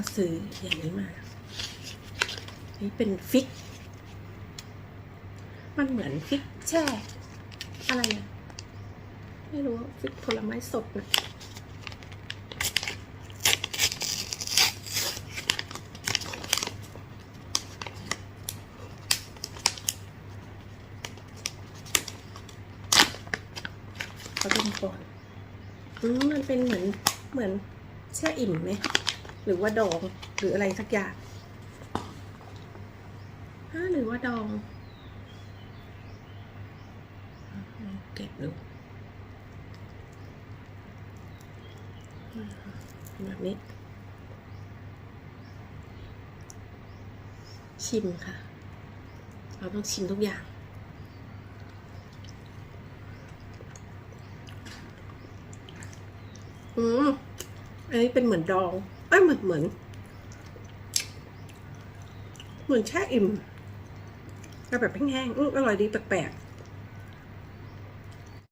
ก็ซื้ออย่างนี้มา นี่เป็นฟิก มันเหมือนฟิกแช่ อะไรอะไม่รู้ว่าฟิกผลไม้สดนะขอดมก่อนอืมมันเป็นเหมือนเหมือนแช่อิ่มไหม หรือว่าดองหรืออะไรสักอย่างฮะหรือว่าดองเก็บดูแบบนี้ ชิมค่ะ เราต้องชิมทุกอย่างอืมอันนี้เป็นเหมือนดอง เอ้ยเหมือนเหมือน เหมือนแช่อิ่มแต่แบบแห้งๆอืมอร่อยดีแปลกๆ